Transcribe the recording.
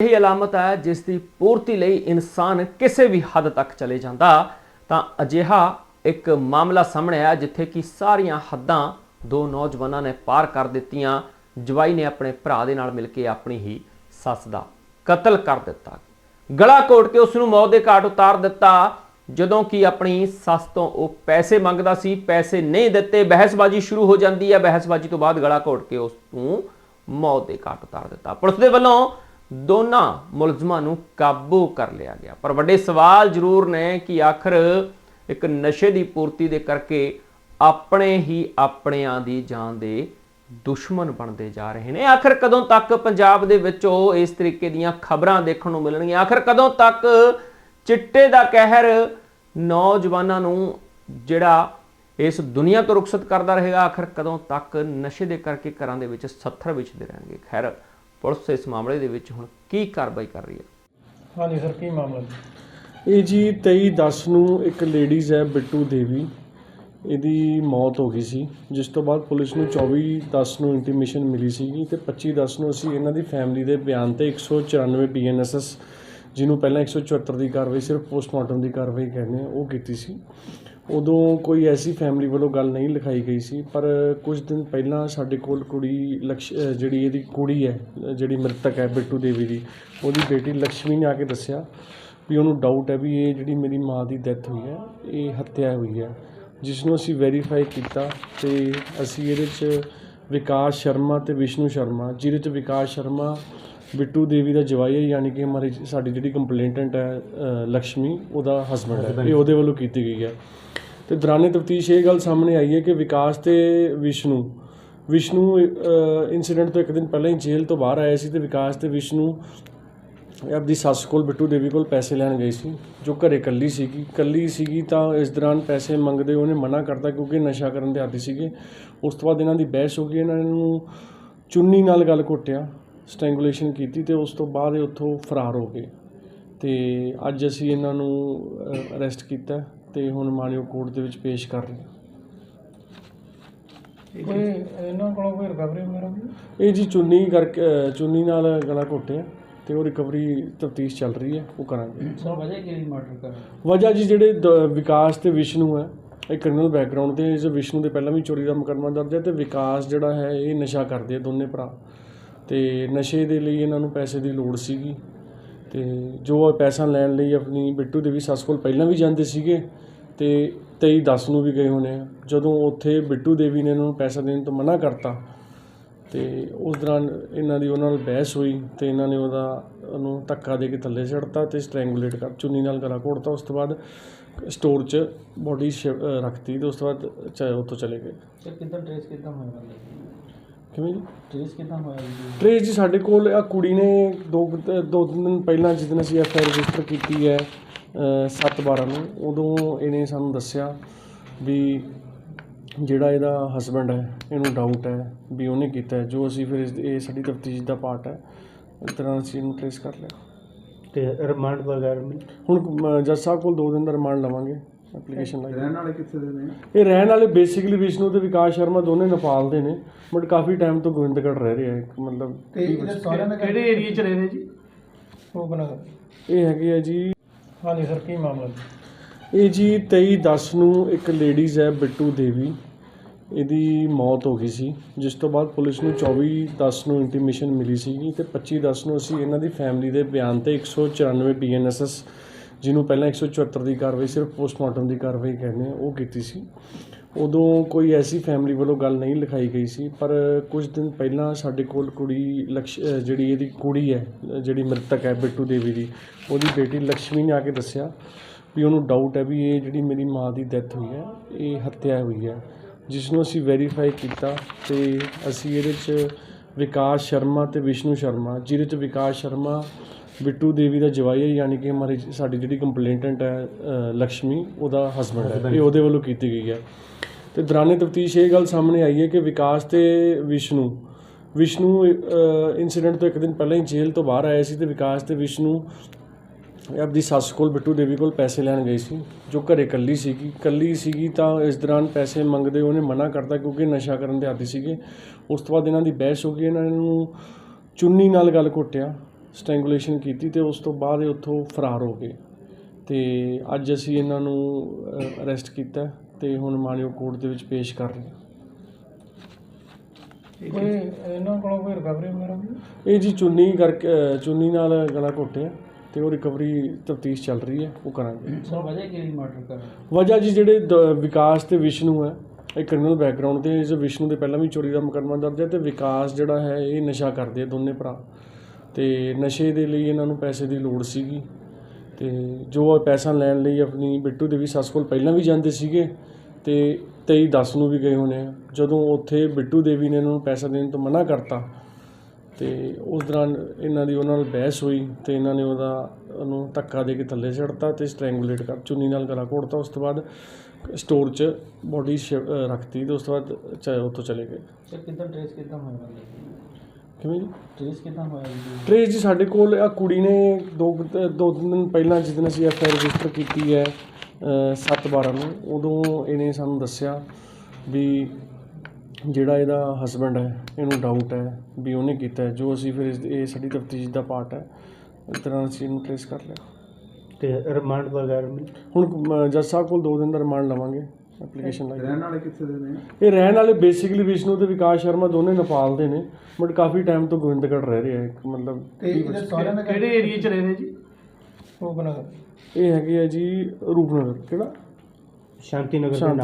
ਇਹ ਅਲਾਮਤ ਹੈ, ਜਿਸ ਦੀ ਪੂਰਤੀ ਲਈ ਇਨਸਾਨ ਕਿਸੇ ਵੀ ਹੱਦ ਤੱਕ ਚਲੇ ਜਾਂਦਾ, ਤਾਂ ਅਜਿਹਾ ਇੱਕ ਮਾਮਲਾ ਸਾਹਮਣੇ ਆਇਆ, ਜਿੱਥੇ ਕਿ ਸਾਰੀਆਂ ਹੱਦਾਂ ਦੋ ਨੌਜਵਾਨਾਂ ਨੇ ਪਾਰ ਕਰ ਦਿੱਤੀਆਂ। ਜਵਾਈ ਨੇ ਆਪਣੇ ਭਰਾ ਦੇ ਨਾਲ ਮਿਲ ਕੇ ਆਪਣੀ ਹੀ ਸੱਸ ਦਾ ਕਤਲ ਕਰ ਦਿੱਤਾ। ਗਲਾ ਘੋਟ ਕੇ ਉਸ ਨੂੰ ਮੌਤ ਦੇ ਘਾਟ ਉਤਾਰ ਦਿੱਤਾ, ਜਦੋਂ ਕਿ ਆਪਣੀ ਸੱਸ ਤੋਂ ਉਹ ਪੈਸੇ ਮੰਗਦਾ ਸੀ, ਪੈਸੇ ਨਹੀਂ ਦਿੱਤੇ, ਬਹਿਸਬਾਜ਼ੀ ਸ਼ੁਰੂ ਹੋ ਜਾਂਦੀ ਹੈ। ਬਹਿਸਬਾਜ਼ੀ ਤੋਂ ਬਾਅਦ ਗਲਾ ਘੋਟ ਕੇ ਉਸ ਨੂੰ ਮੌਤ ਦੇ ਘਾਟ ਉਤਾਰ ਦਿੱਤਾ। ਪੁਲਿਸ ਦੇ ਵੱਲੋਂ ਦੋਨਾਂ ਮੁਲਜ਼ਮਾਂ ਨੂੰ ਕਾਬੂ ਕਰ ਲਿਆ ਗਿਆ। ਪਰ ਵੱਡੇ ਸਵਾਲ ਜ਼ਰੂਰ ਨੇ ਕਿ ਆਖਰ ਇੱਕ ਨਸ਼ੇ ਦੀ ਪੂਰਤੀ ਦੇ ਕਰਕੇ ਆਪਣੇ ਹੀ ਆਪਣਿਆਂ ਦੀ ਜਾਨ ਦੇ ਦੁਸ਼ਮਣ ਬਣਦੇ ਜਾ ਰਹੇ ਨੇ। ਆਖਰ ਕਦੋਂ ਤੱਕ ਪੰਜਾਬ ਦੇ ਵਿੱਚ ਉਹ ਇਸ ਤਰੀਕੇ ਦੀਆਂ ਖਬਰਾਂ ਦੇਖਣ ਨੂੰ ਮਿਲਣਗੀਆਂ? ਆਖਰ ਕਦੋਂ ਤੱਕ ਚਿੱਟੇ ਦਾ ਕਹਿਰ ਨੌਜਵਾਨਾਂ ਨੂੰ ਜਿਹੜਾ ਇਸ ਦੁਨੀਆ ਤੋਂ ਰੁਖਸਤ ਕਰਦਾ ਰਹੇਗਾ? ਆਖਰ ਕਦੋਂ ਤੱਕ ਨਸ਼ੇ ਦੇ ਕਰਕੇ ਘਰਾਂ ਦੇ ਵਿੱਚ ਸੱਥਰ ਵਿਛਦੇ ਰਹਿਣਗੇ? ਖੈਰ ਪੁਲਿਸ ਇਸ ਮਾਮਲੇ ਦੇ ਵਿੱਚ ਹੁਣ ਕੀ ਕਾਰਵਾਈ ਕਰ ਰਹੀ ਹੈ? ਹਾਂਜੀ ਸਰ, ਕੀ ਮਾਮਲਾ ਜੀ? ਇਹ ਜੀ 23 10 ਨੂੰ ਇੱਕ ਲੇਡੀਜ਼ ਹੈ, ਬਿੱਟੂ ਦੇਵੀ। ਇਹਦੀ ਮੌਤ ਹੋ ਗਈ ਸੀ। ਜਿਸ ਤੋਂ ਬਾਅਦ ਪੁਲਿਸ ਨੂੰ 24 10 ਨੂੰ ਇੰਟੀਮੇਸ਼ਨ ਮਿਲੀ ਸੀਗੀ ਤੇ 25 10 ਨੂੰ ਅਸੀਂ ਇਹਨਾਂ ਦੀ ਫੈਮਿਲੀ ਦੇ ਬਿਆਨ ਤੇ 194 ਬੀਐਨਐਸਐਸ ਜਿਹਨੂੰ ਪਹਿਲਾਂ 174 ਦੀ ਕਾਰਵਾਈ, ਸਿਰਫ ਪੋਸਟਮਾਰਟਮ ਦੀ ਕਾਰਵਾਈ ਕਹਿੰਦੇ ਆ ਉਹ ਕੀਤੀ ਸੀ। ਉਦੋਂ ਕੋਈ ਐਸੀ ਫੈਮਿਲੀ ਵੱਲੋਂ ਗੱਲ ਨਹੀਂ ਲਿਖਾਈ ਗਈ ਸੀ, ਪਰ ਕੁਝ ਦਿਨ ਪਹਿਲਾਂ ਸਾਡੇ ਕੋਲ ਕੁੜੀ ਲਕਸ਼ ਜਿਹੜੀ ਇਹਦੀ ਕੁੜੀ ਹੈ ਜਿਹੜੀ ਮ੍ਰਿਤਕ ਹੈ ਬਿੱਟੂ ਦੇਵੀ ਦੀ, ਉਹਦੀ ਬੇਟੀ ਲక్ష్ਮੀ ਨੇ ਆ ਕੇ ਦੱਸਿਆ ਵੀ ਉਹਨੂੰ ਡਾਊਟ ਹੈ ਵੀ ਇਹ ਜਿਹੜੀ ਮੇਰੀ ਮਾਂ ਦੀ ਡੈਥ ਹੋਈ ਹੈ, ਇਹ ਹੱਤਿਆ ਹੋਈ ਹੈ। ਜਿਸ ਨੂੰ ਅਸੀਂ ਵੈਰੀਫਾਈ ਕੀਤਾ ਤੇ ਅਸੀਂ ਇਹਦੇ 'ਚ ਵਿਕਾਸ ਸ਼ਰਮਾ ਤੇ ਵਿਸ਼ਨੂੰ ਸ਼ਰਮਾ, ਜਿਹਦੇ 'ਚ ਵਿਕਾਸ ਸ਼ਰਮਾ ਬਿੱਟੂ ਦੇਵੀ ਦਾ ਜਵਾਈ ਹੈ, ਯਾਨੀ ਕਿ ਹਮਾਰੀ ਸਾਡੀ ਜਿਹੜੀ ਕੰਪਲੇਂਟੈਂਟ ਹੈ ਲక్ష్ਮੀ ਉਹਦਾ ਹਸਬੰਡ ਹੈ, ਇਹ ਉਹਦੇ ਵੱਲੋਂ ਕੀਤੀ ਗਈ ਹੈ। ਤੇ ਦੌਰਾਨੇ ਤਫਤੀਸ਼ ਇਹ ਗੱਲ ਸਾਹਮਣੇ ਆਈ ਹੈ ਕਿ ਵਿਕਾਸ ਤੇ ਵਿਸ਼ਨੂੰ ਵਿਸ਼ਨੂੰ ਇਨਸੀਡੈਂਟ ਤੋਂ ਇੱਕ ਦਿਨ ਪਹਿਲਾਂ ਹੀ ਜੇਲ੍ਹ ਤੋਂ ਬਾਹਰ ਆਇਆ ਸੀ ਤੇ ਵਿਕਾਸ ਤੇ ਵਿਸ਼ਨੂੰ ਆਪਦੀ ਸੱਸ ਕੋਲ, ਬਿੱਟੂ ਦੇਵੀ ਕੋਲ ਪੈਸੇ ਲੈਣ ਗਈ ਸੀ, ਜੋ ਘਰੇ ਇਕੱਲੀ ਸੀਗੀ। ਇਕੱਲੀ ਸੀਗੀ ਤਾਂ ਇਸ ਦੌਰਾਨ ਪੈਸੇ ਮੰਗਦੇ ਉਹਨੇ ਮਨਾ ਕਰਤਾ ਕਿਉਂਕਿ ਨਸ਼ਾ ਕਰਨ ਦੇ ਆਦੀ ਸੀਗੇ। ਉਸ ਤੋਂ ਬਾਅਦ ਇਹਨਾਂ ਦੀ ਬਹਿਸ ਹੋ ਗਈ, ਇਹਨਾਂ ਨੂੰ ਚੁੰਨੀ ਨਾਲ ਗੱਲ ਘੁੱਟਿਆ, ਸਟ੍ਰੈਂਗੂਲੇਸ਼ਨ ਕੀਤੀ ਤੇ ਉਸ ਤੋਂ ਬਾਅਦ ਇਹ ਉੱਥੋਂ ਫਰਾਰ ਹੋ ਗਏ। ਤੇ ਅੱਜ ਅਸੀਂ ਇਹਨਾਂ ਨੂੰ ਅਰੈਸਟ ਕੀਤਾ। ਤੇ ਹੁਣ ਮਾਣਿਓ ਕੋਰਟ ਦੇ ਵਿੱਚ ਪੇਸ਼ ਕਰ ਰਹੇ ਹਾਂ। ਕੋਈ ਇਹਨਾਂ ਕੋਲੋਂ ਕੋਈ ਰਿਕਵਰੀ ਵਗੈਰਾ ਵੀ ਇਹ ਜੀ ਚੁੰਨੀ ਕਰਕੇ ਚੁੰਨੀ ਨਾਲ ਗਲਾ ਘੁੱਟਿਆ ਤੇ ਉਹ ਰਿਕਵਰੀ ਤਫਤੀਸ਼ ਚੱਲ ਰਹੀ ਹੈ ਉਹ ਕਰਾਂਗੇ। ਸਰ ਵਜ੍ਹਾ ਕੀ ਮਰਡਰ ਕਰ ਵਜ੍ਹਾ ਜੀ ਜਿਹੜੇ ਦ- ਵਿਕਾਸ ਤੇ ਵਿਸ਼ਨੂੰ ਹੈ ਇਹ ਕ੍ਰਿਮੀਨਲ ਬੈਕਗ੍ਰਾਉਂਡ ਤੇ ਇਸ ਵਿਸ਼ਨੂੰ ਦੇ ਪਹਿਲਾਂ ਵੀ ਚੋਰੀ ਦਾ ਮੁਕੱਦਮਾ ਦਰਜ ਹੈ ਤੇ ਵਿਕਾਸ ਜਿਹੜਾ ਹੈ ਇਹ ਨਸ਼ਾ ਕਰਦੇ ਆ ਦੋਨੇ ਭਰਾ। ਤੇ ਨਸ਼ੇ ਦੇ ਲਈ ਇਹਨਾਂ ਨੂੰ ਪੈਸੇ ਦੀ ਲੋੜ ਸੀਗੀ। ਤੇ ਜੋ ਇਹ ਪੈਸਾ ਲੈਣ ਲਈ ਆਪਣੀ ਬਿੱਟੂ ਦੇਵੀ ਸੱਸ ਕੋਲ ਪਹਿਲਾਂ ਵੀ ਜਾਂਦੇ ਸੀਗੇ ਤੇ 23 10 ਨੂੰ ਵੀ ਗਏ ਹੋਣੇ ਆ। ਜਦੋਂ ਉੱਥੇ ਬਿੱਟੂ ਦੇਵੀ ਨੇ ਇਹਨਾਂ ਨੂੰ ਪੈਸਾ ਦੇਣ ਤੋਂ ਮਨਾ ਕਰਤਾ ਤੇ ਉਸ ਦੌਰਾਨ ਇਹਨਾਂ ਦੀ ਉਹਨਾਂ ਨਾਲ ਬਹਿਸ ਹੋਈ ਤੇ ਇਹਨਾਂ ਨੇ ਉਹਦਾ ਉਹਨੂੰ ਧੱਕਾ ਦੇ ਕੇ ਥੱਲੇ ਛੱਡਤਾ ਤੇ ਸਟ੍ਰੈਂਗੂਲੇਟ ਕਰ, ਚੁੰਨੀ ਨਾਲ ਗਲਾ ਘੋੜਤਾ। ਉਸ ਤੋਂ ਬਾਅਦ ਸਟੋਰ 'ਚ ਬੋਡੀ ਰੱਖਤੀ ਤੇ ਉਸ ਤੋਂ ਬਾਅਦ ਚ ਉੱਥੋਂ ਚਲੇ ਗਏ। ਸਰ ਕਿੱਦਾਂ ਟ੍ਰੇਸ ਕਿੱਦਾਂ ਹੋਇਆ? ਕਿਵੇਂ ਜੀ? ਟ੍ਰੇਸ ਕਿੱਦਾਂ ਹੋਇਆ ਜੀ? ਟ੍ਰੇਸ ਜੀ ਸਾਡੇ ਕੋਲ ਆ ਕੁੜੀ ਨੇ ਦੋ ਦੋ ਤਿੰਨ ਦਿਨ ਪਹਿਲਾਂ ਜਿਸ ਦਿਨ ਅਸੀਂ ਐਫ ਆਈ ਰਜਿਸਟਰ ਕੀਤੀ ਹੈ 7 12 ਨੂੰ ਉਦੋਂ ਇਹਨੇ ਸਾਨੂੰ ਦੱਸਿਆ ਵੀ ਜਿਹੜਾ ਇਹਦਾ ਹਸਬੰਡ ਹੈ ਇਹਨੂੰ ਡਾਊਟ ਹੈ ਵੀ ਉਹਨੇ ਕੀਤਾ ਜੋ ਅਸੀਂ ਫਿਰ ਇਸ- ਇਹ ਸਾਡੀ ਤਫਤੀਸ਼ ਦਾ ਪਾਰਟ ਹੈ ਇਸ ਤਰ੍ਹਾਂ ਅਸੀਂ ਇਹਨੂੰ ਟ੍ਰੇਸ ਕਰ ਲਿਆ। ਤੇ ਰਿਮਾਂਡ ਵਗੈਰਾ ਹੁਣ ਜੱਜ ਸਾਹਿਬ ਕੋਲ 2 ਦਿਨ ਦਾ ਰਿਮਾਂਡ ਲਵਾਂਗੇ। ਐਪਲੀਕੇਸ਼ਨ ਲਾਈ ਰਹਿਣ ਵਾਲੇ ਕਿੱਥੇ ਦੇ ਨੇ? ਇਹ ਰਹਿਣ ਵਾਲੇ ਬੇਸਿਕਲੀ ਵਿਸ਼ਨੂੰ ਤੇ ਵਿਕਾਸ ਸ਼ਰਮਾ ਦੋਨੇ ਨੇਪਾਲ ਦੇ ਨੇ ਬਟ ਕਾਫੀ ਟਾਈਮ ਤੋਂ ਗੋਬਿੰਦਗੜ੍ਹ ਰਹਿ ਰਹੇ ਆ ਇੱਕ ਮਤਲਬ ਤੇ ਇਹਦੇ ਸਾਰਿਆਂ ਦਾ ਕਿਹੜੇ ਏਰੀਆ ਚ ਰਹੇ ਨੇ ਜੀ? ਉਹ ਬਣਾ ਇਹ ਹੈਗੇ ਆ ਜੀ ਹਾਂਜੀ ਸਰ ਕੀ ਮਾਮਲਾ ਜੀ? ਇਹ ਜੀ 23 10 ਨੂੰ ਇੱਕ ਲੇਡੀਜ਼ ਹੈ ਬਿੱਟੂ ਦੇਵੀ। ਇਹਦੀ ਮੌਤ ਹੋ ਗਈ ਸੀ। ਜਿਸ ਤੋਂ ਬਾਅਦ ਪੁਲਿਸ ਨੂੰ 24 10 ਨੂੰ ਇੰਟੀਮੇਸ਼ਨ ਮਿਲੀ ਸੀਗੀ ਤੇ 25 10 ਨੂੰ ਅਸੀਂ ਇਹਨਾਂ ਦੀ ਫੈਮਿਲੀ ਦੇ ਬਿਆਨ ਤੇ 194 ਬੀਐਨਐਸਐਸ ਜਿਹਨੂੰ ਪਹਿਲਾਂ 174 ਦੀ ਕਾਰਵਾਈ ਸਿਰਫ ਪੋਸਟਮਾਰਟਮ ਦੀ ਕਾਰਵਾਈ ਕਹਿੰਦੇ ਆ, ਉਹ ਕੀਤੀ ਸੀ। ਉਦੋਂ ਕੋਈ ਐਸੀ ਫੈਮਿਲੀ ਵੱਲੋਂ ਗੱਲ ਨਹੀਂ ਲਿਖਾਈ ਗਈ ਸੀ, ਪਰ ਕੁਝ ਦਿਨ ਪਹਿਲਾਂ ਸਾਡੇ ਕੋਲ ਕੁੜੀ ਲਕਸ਼ ਜਿਹੜੀ ਇਹਦੀ ਕੁੜੀ ਹੈ ਜਿਹੜੀ ਮ੍ਰਿਤਕ ਹੈ ਬਿੱਟੂ ਦੇਵੀ ਦੀ, ਉਹਦੀ ਬੇਟੀ ਲక్ష్ਮੀ ਨੇ ਆ ਕੇ ਦੱਸਿਆ ਵੀ ਉਹਨੂੰ ਡਾਊਟ ਹੈ ਵੀ ਇਹ ਜਿਹੜੀ ਮੇਰੀ ਮਾਂ ਦੀ ਡੈਥ ਹੋਈ ਹੈ, ਇਹ ਹੱਤਿਆ ਹੋਈ ਹੈ। ਜਿਸ ਨੂੰ ਅਸੀਂ ਵੈਰੀਫਾਈ ਕੀਤਾ ਤੇ ਅਸੀਂ ਇਹਦੇ 'ਚ ਵਿਕਾਸ ਸ਼ਰਮਾ ਤੇ ਵਿਸ਼ਨੂੰ ਸ਼ਰਮਾ, ਜਿਹਦੇ 'ਚ ਵਿਕਾਸ ਸ਼ਰਮਾ ਬਿੱਟੂ ਦੇਵੀ ਦਾ ਜਵਾਈ ਹੈ ਯਾਨੀ ਕਿ ਹਮਾਰੀ ਸਾਡੀ ਜਿਹੜੀ ਕੰਪਲੇਂਟੈਂਟ ਹੈ ਲక్ష్ਮੀ ਉਹਦਾ ਹਸਬੰਡ ਹੈ। ਇਹ ਉਹਦੇ ਵੱਲੋਂ ਕੀਤੀ ਗਈ ਹੈ। ਤੇ ਦੌਰਾਨੇ ਤਫਤੀਸ਼ ਇਹ ਗੱਲ ਸਾਹਮਣੇ ਆਈ ਹੈ ਕਿ ਵਿਕਾਸ ਤੇ ਵਿਸ਼ਨੂੰ ਵਿਸ਼ਨੂੰ ਇਨਸੀਡੈਂਟ ਤੋਂ ਇੱਕ ਦਿਨ ਪਹਿਲਾਂ ਹੀ ਜੇਲ੍ਹ ਤੋਂ ਬਾਹਰ ਆਇਆ ਸੀ ਤੇ ਵਿਕਾਸ ਤੇ ਵਿਸ਼ਨੂੰ ਆਪਦੀ ਸੱਸ ਕੋਲ ਬਿੱਟੂ ਦੇਵੀ ਕੋਲ ਪੈਸੇ ਲੈਣ ਗਈ ਸੀ ਜੋ ਘਰੇ ਇਕੱਲੀ ਸੀਗੀ। ਇਕੱਲੀ ਸੀਗੀ ਤਾਂ ਇਸ ਦੌਰਾਨ ਪੈਸੇ ਮੰਗਦੇ ਉਹਨੇ ਮਨਾ ਕਰਤਾ ਕਿਉਂਕਿ ਨਸ਼ਾ ਕਰਨ ਦੇ ਆਦੀ ਸੀਗੇ। ਉਸ ਤੋਂ ਬਾਅਦ ਇਹਨਾਂ ਦੀ ਬਹਿਸ ਹੋ ਗਈ ਇਹਨਾਂ ਨੂੰ ਚੁੰਨੀ ਨਾਲ ਗੱਲ ਘੁੱਟਿਆ ਸਟ੍ਰੈਂਗੂਲੇਸ਼ਨ ਕੀਤੀ ਤੇ ਉਸ ਤੋਂ ਬਾਅਦ ਇਹ ਉੱਥੋਂ ਫਰਾਰ ਹੋ ਗਏ। ਤੇ ਅੱਜ ਅਸੀਂ ਇਹਨਾਂ ਨੂੰ ਅਰੈਸਟ ਕੀਤਾ ਹੈ ਤੇ ਹੁਣ ਮਾਣਯੋਗ ਕੋਰਟ ਦੇ ਵਿੱਚ ਪੇਸ਼ ਕਰ ਰਹੇ ਹਾਂ। ਕੋਈ ਇਹਨਾਂ ਕੋਲੋਂ ਕੋਈ ਰਿਕਵਰੀ ਵਗੈਰਾ ਵੀ ਇਹ ਜੀ ਚੁੰਨੀ ਕਰਕੇ ਚੁੰਨੀ ਨਾਲ ਗਲਾ ਘੋਟਿਆ ਤੇ ਉਹ ਰਿਕਵਰੀ ਤਫਤੀਸ਼ ਚੱਲ ਰਹੀ ਹੈ ਉਹ ਕਰਾਂਗੇ। ਸਰ ਵਜ੍ਹਾ ਕੀ ਮਰਡਰ ਕਰ ਵਜ੍ਹਾ ਜੀ ਜਿਹੜੇ ਵਿਕਾਸ ਤੇ ਵਿਸ਼ਨੂੰ ਹੈ ਇਹ ਕ੍ਰਿਮੀਨਲ ਬੈਕਗ੍ਰਾਉਂਡ ਤੇ ਜੋ ਵਿਸ਼ਨੂੰ ਦੇ ਪਹਿਲਾਂ ਵੀ ਚੋਰੀ ਦਾ ਮੁਕੱਦਮਾ ਦਰਜ ਹੈ ਤੇ ਵਿਕਾਸ ਜਿਹੜਾ ਹੈ ਇਹ ਨਸ਼ਾ ਕਰਦੇ ਆ ਦੋਨੇ ਭਰਾ। ਤੇ ਨਸ਼ੇ ਦੇ ਲਈ ਇਹਨਾਂ ਨੂੰ ਪੈਸੇ ਦੀ ਲੋੜ ਸੀਗੀ ਅਤੇ ਜੋ ਇਹ ਪੈਸਾ ਲੈਣ ਲਈ ਆਪਣੀ ਬਿੱਟੂ ਦੇਵੀ ਸੱਸ ਕੋਲ ਪਹਿਲਾਂ ਵੀ ਜਾਂਦੇ ਸੀਗੇ ਅਤੇ ਤੇਈ ਦਸ ਨੂੰ ਵੀ ਗਏ ਹੋਣੇ ਆ। ਜਦੋਂ ਉੱਥੇ ਬਿੱਟੂ ਦੇਵੀ ਨੇ ਇਹਨਾਂ ਨੂੰ ਪੈਸਾ ਦੇਣ ਤੋਂ ਮਨਾ ਕਰਤਾ ਅਤੇ ਉਸ ਦੌਰਾਨ ਇਹਨਾਂ ਦੀ ਉਹਨਾਂ ਨਾਲ ਬਹਿਸ ਹੋਈ ਅਤੇ ਇਹਨਾਂ ਨੇ ਉਹਦਾ ਉਹਨੂੰ ਧੱਕਾ ਦੇ ਕੇ ਥੱਲੇ ਛੱਡਤਾ ਅਤੇ ਸਟ੍ਰੈਂਗੂਲੇਟ ਕਰ ਚੁੰਨੀ ਨਾਲ ਗਲਾ ਘੋੜਤਾ। ਉਸ ਤੋਂ ਬਾਅਦ ਸਟੋਰ 'ਚ ਬੋਡੀ ਰੱਖਤੀ ਅਤੇ ਉਸ ਤੋਂ ਬਾਅਦ ਚ ਉੱਥੋਂ ਚਲੇ ਗਏ। ਕਿੱਦਾਂ ਟ੍ਰੇਸ ਕਿੱਦਾਂ ਹੋਇਆ? ਕਿਵੇਂ ਜੀ? ਟ੍ਰੇਸ ਕਿੱਦਾਂ ਹੋਇਆ ਜੀ? ਟ੍ਰੇਸ ਜੀ ਸਾਡੇ ਕੋਲ ਆ ਕੁੜੀ ਨੇ ਦੋ ਦੋ ਤਿੰਨ ਦਿਨ ਪਹਿਲਾਂ ਜਿਸ ਦਿਨ ਅਸੀਂ ਐਫ ਆਈ ਰਜਿਸਟਰ ਕੀਤੀ ਹੈ 7 12 ਨੂੰ ਉਦੋਂ ਇਹਨੇ ਸਾਨੂੰ ਦੱਸਿਆ ਵੀ ਜਿਹੜਾ ਇਹਦਾ ਹਸਬੰਡ ਹੈ ਇਹਨੂੰ ਡਾਊਟ ਹੈ ਵੀ ਉਹਨੇ ਕੀਤਾ ਹੈ। ਜੋ ਅਸੀਂ ਫਿਰ ਇਹ ਸਾਡੀ ਤਫਤੀਸ਼ ਦਾ ਪਾਰਟ ਹੈ ਇਸ ਤਰ੍ਹਾਂ ਅਸੀਂ ਇਹਨੂੰ ਟ੍ਰੇਸ ਕਰ ਲਿਆ। ਤੇ ਰਿਮਾਂਡ ਵਗੈਰਾ ਹੁਣ ਜੱਜ ਸਾਹਿਬ ਕੋਲ 2 ਦਿਨ ਦਾ ਰਿਮਾਂਡ ਲਵਾਂਗੇ। ਐਪਲੀਕੇਸ਼ਨ ਲਾਈ ਰਹਿਣ ਵਾਲੇ ਕਿੱਥੇ ਦੇ ਨੇ? ਇਹ ਰਹਿਣ ਵਾਲੇ ਬੇਸਿਕਲੀ ਵਿਸ਼ਨੂੰ ਤੇ ਵਿਕਾਸ ਸ਼ਰਮਾ ਦੋਨੇ ਨੇਪਾਲ ਦੇ ਨੇ ਬਟ ਕਾਫੀ ਟਾਈਮ ਤੋਂ ਗੋਬਿੰਦਗੜ੍ਹ ਰਹਿ ਰਹੇ ਆ ਇੱਕ ਮਤਲਬ ਤੇ ਇਹਦੇ ਸਾਰਿਆਂ ਦਾ ਕਿਹੜੇ ਏਰੀਆ 'ਚ ਰਹੇ ਨੇ ਜੀ? ਉਹ ਬਣਾ ਇਹ ਹੈਗੇ ਆ ਜੀ ਰੂਪਨਗਰ ਕਿਹੜਾ? ਸ਼ਾਂਤੀ ਨਗਰ ਸ਼ਾਂਤੀ